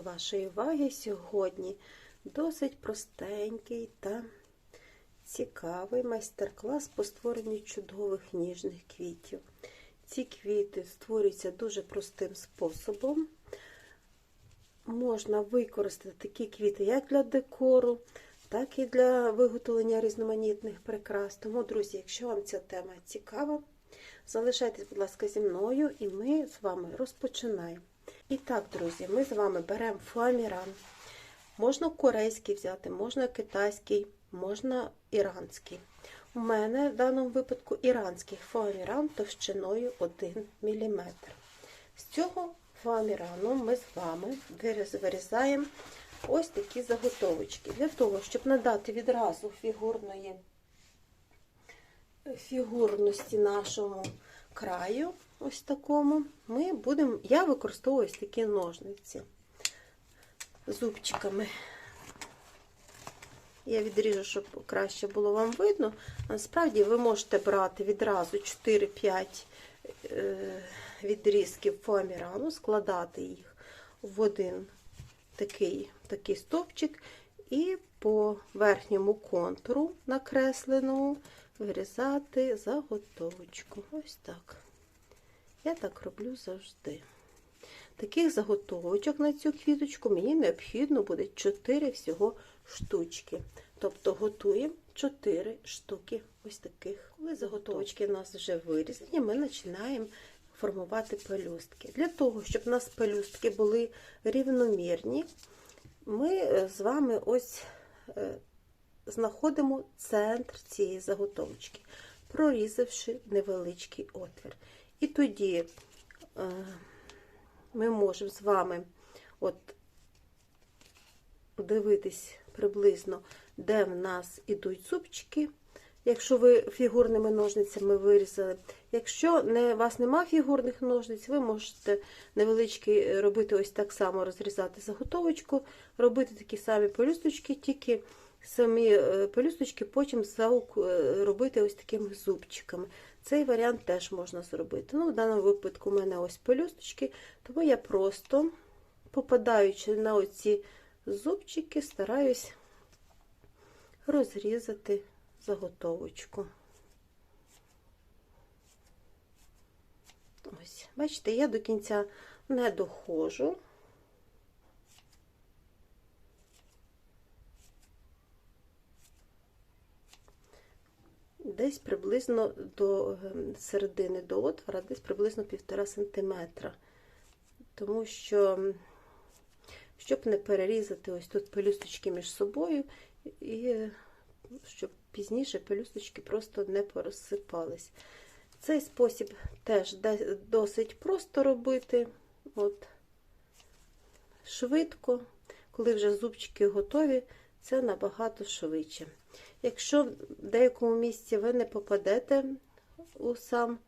вашої уваги сьогодні досить простенький та цікавий майстер-клас по створенню чудових ніжних квітів. Ці квіти створюються дуже простим способом. Можна використати такі квіти як для декору, так і для виготовлення різноманітних прикрас. Тому, друзі, якщо вам ця тема цікава, залишайтесь, будь ласка, зі мною, і ми з вами розпочинаємо. І так, друзі, ми з вами беремо фоаміран. Можна корейський взяти, можна китайський, можна іранський. У мене в даному випадку іранський фоаміран товщиною 1 мм. З цього фоамірану ми з вами вирізаємо ось такі заготовочки. Для того, щоб надати відразу фігурної фігурності нашому краю, ось такому, ми будемо, я використовую ось такі ножниці зубчиками. Я відріжу, щоб краще було вам видно. Насправді ви можете брати відразу 4-5 відрізків фоамірану, складати їх в один такий, такий стовпчик і по верхньому контуру накресленому вирізати заготовочку. Ось так. Я так роблю завжди. Таких заготовочок на цю квіточку мені необхідно буде 4 всього штучки. Тобто готуємо 4 штуки ось таких. Коли заготовочки у нас вже вирізані, ми починаємо формувати пелюстки. Для того, щоб у нас пелюстки були рівномірні, ми з вами ось знаходимо центр цієї заготовочки, прорізавши невеличкий отвір. І тоді ми можемо з вами от дивитись приблизно, де в нас ідуть зубчики. Якщо ви фігурними ножницями вирізали. Якщо не, у вас нема фігурних ножниць, ви можете невеличкі робити ось так само розрізати заготовочку, робити такі самі пелюсточки, тільки самі пелюсточки потім робити ось такими зубчиками. Цей варіант теж можна зробити. Ну, В даному випадку у мене ось пелюсточки, тому я просто, попадаючи на оці зубчики, стараюсь розрізати заготовочку. Ось, бачите, я до кінця не доходжу. Десь приблизно до середини до отвора, десь приблизно 1,5 см. Тому що, щоб не перерізати ось тут пелюсточки між собою, і щоб пізніше пелюсточки просто не порозсипались. Цей спосіб теж досить просто робити, от швидко, коли вже зубчики готові, це набагато швидше. Якщо в деякому місці ви не попадете у сам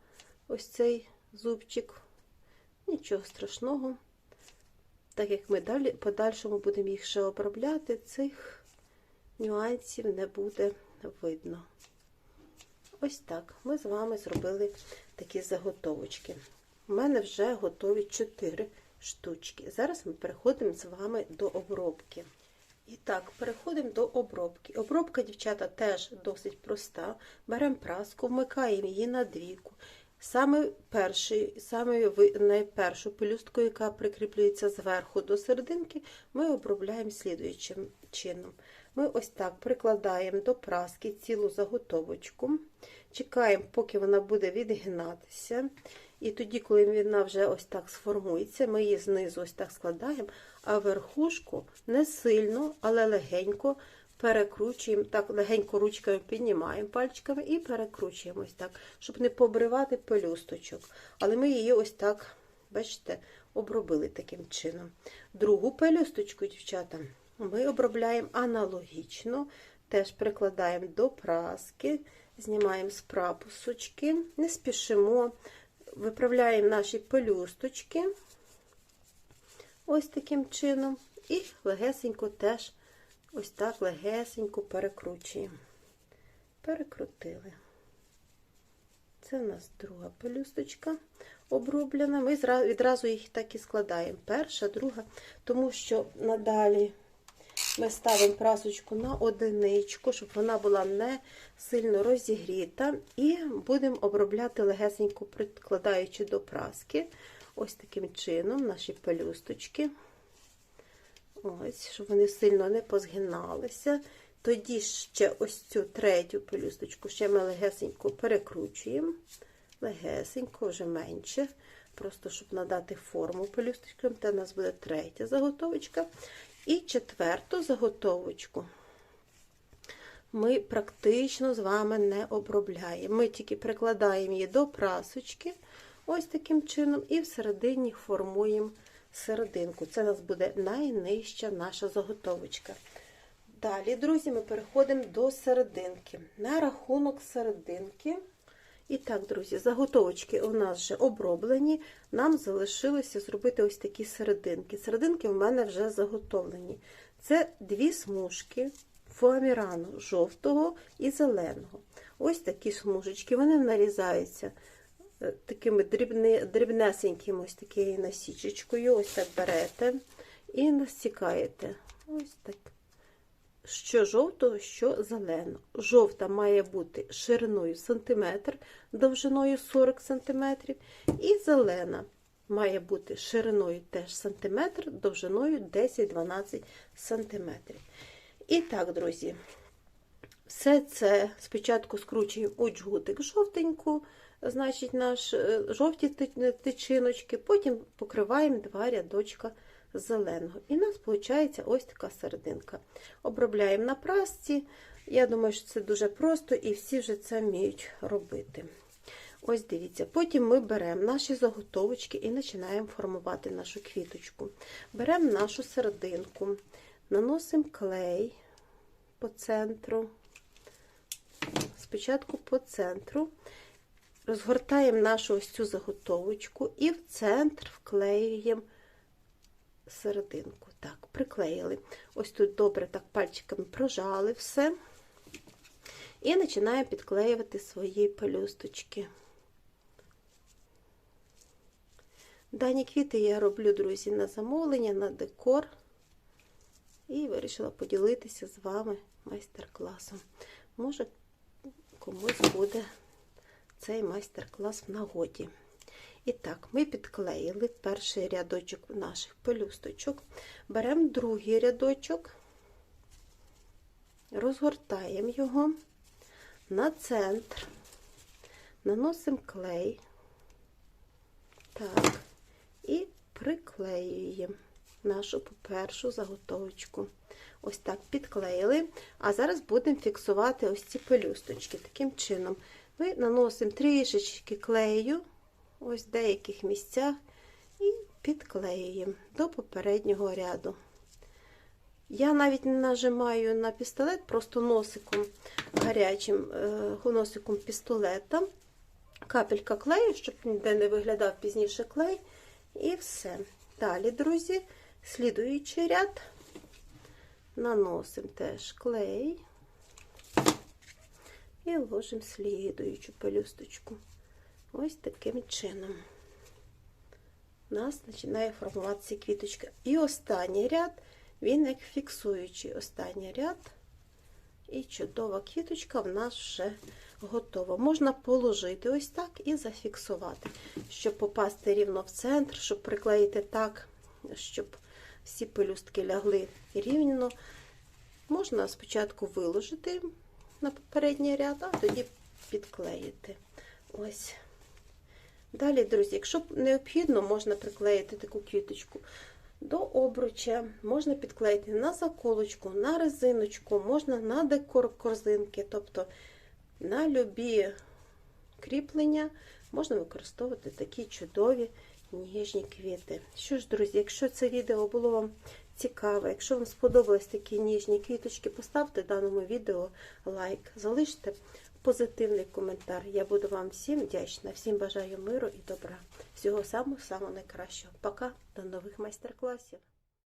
ось цей зубчик, нічого страшного, так як ми далі подальшому будемо їх ще обробляти, цих нюансів не буде видно. Ось так ми з вами зробили такі заготовочки. У мене вже готові 4 штучки. Зараз ми переходимо з вами до обробки. І так, переходимо до обробки. Обробка, дівчата, теж досить проста. Беремо праску, вмикаємо її на двійку. Саме перший, саме найпершу пелюстку, яка прикріплюється зверху до серединки, ми обробляємо слідуючим чином. Ми ось так прикладаємо до праски цілу заготовочку, чекаємо, поки вона буде відгинатися. І тоді, коли вона вже ось так сформується, ми її знизу ось так складаємо, а верхушку не сильно, але легенько перекручуємо, так, легенько ручками піднімаємо пальчиками і перекручуємо ось так, щоб не побривати пелюсточок. Але ми її ось так, бачите, обробили таким чином. Другу пелюсточку, дівчата, ми обробляємо аналогічно, теж прикладаємо до праски, знімаємо з прапусочки, не спішимо. Виправляємо наші пелюсточки ось таким чином, і легесенько теж ось так легесенько перекручуємо. Перекрутили. Це у нас друга пелюсточка оброблена. Ми відразу їх так і складаємо. Перша, друга, тому що надалі ми ставимо прасочку на одиничку, щоб вона була не сильно розігріта. І будемо обробляти легесенько, прикладаючи до праски. Ось таким чином наші пелюсточки. Ось, щоб вони сильно не позгиналися. Тоді ще ось цю третю пелюсточку ще ми легесенько перекручуємо. Легесенько, вже менше. Просто щоб надати форму пелюсточкам. Це у нас буде третя заготовочка. І четверту заготовочку ми практично з вами не обробляємо. Ми тільки прикладаємо її до прасочки, ось таким чином, і всередині формуємо серединку. Це у нас буде найнижча наша заготовочка. Далі, друзі, ми переходимо до серединки. На рахунок серединки. І так, друзі, заготовочки у нас вже оброблені. Нам залишилося зробити ось такі серединки. Серединки у мене вже заготовлені. Це дві смужки фоамірану жовтого і зеленого. Ось такі смужечки, вони нарізаються е, такими дрібни, дрібнесенькими ось такою насічечкою. Ось так берете і насікаєте. Ось так. Що жовтого, що зеленого. Жовта має бути шириною сантиметр, довжиною 40 см, і зелена має бути шириною теж сантиметр, довжиною 10-12 см. І так, друзі, все це спочатку скручуємо у джгутик жовтеньку, значить, наш е, жовті тичиночки, потім покриваємо два рядочка зеленого. І у нас виходить ось така серединка. Обробляємо на прасці. Я думаю, що це дуже просто і всі вже це вміють робити. Ось дивіться, потім ми беремо наші заготовочки і починаємо формувати нашу квіточку. Беремо нашу серединку, наносимо клей по центру, спочатку по центру, розгортаємо нашу ось цю заготовочку і в центр вклеюємо серединку. Так, приклеїли. Ось тут добре так пальчиками прожали все. І починаємо підклеювати свої пелюсточки. Дані квіти я роблю, друзі, на замовлення, на декор. І вирішила поділитися з вами майстер-класом. Може, комусь буде цей майстер-клас в нагоді. І так, ми підклеїли перший рядочок наших пелюсточок. Беремо другий рядочок, розгортаємо його на центр, наносимо клей. Так, і приклеюємо нашу першу заготовочку. Ось так підклеїли. А зараз будемо фіксувати ось ці пелюсточки. Таким чином, ми наносимо трішечки клею, ось в деяких місцях, і підклеюємо до попереднього ряду. Я навіть не нажимаю на пістолет, просто носиком гарячим е, носиком пістолета, капелька клею, щоб ніде не виглядав пізніше клей. І все. Далі, друзі, слідуючий ряд наносимо теж клей і ложимо слідуючу пелюсточку. Ось таким чином. У нас починає формуватися квіточка. І останній ряд, він як фіксуючий останній ряд. І чудова квіточка в нас вже готова. Можна положити ось так і зафіксувати, щоб попасти рівно в центр, щоб приклеїти так, щоб всі пелюстки лягли рівно. Можна спочатку виложити на попередній ряд, а тоді підклеїти. Ось. Далі, друзі, якщо необхідно, можна приклеїти таку квіточку до обруча, можна підклеїти на заколочку, на резиночку, можна на декор корзинки, тобто на любі кріплення можна використовувати такі чудові ніжні квіти. Що ж, друзі, якщо це відео було вам цікаве, якщо вам сподобались такі ніжні квіточки, поставте даному відео лайк, залиште позитивний коментар. Я буду вам всім вдячна, всім бажаю миру і добра. Всього самого самого найкращого. Пока, до нових майстер-класів.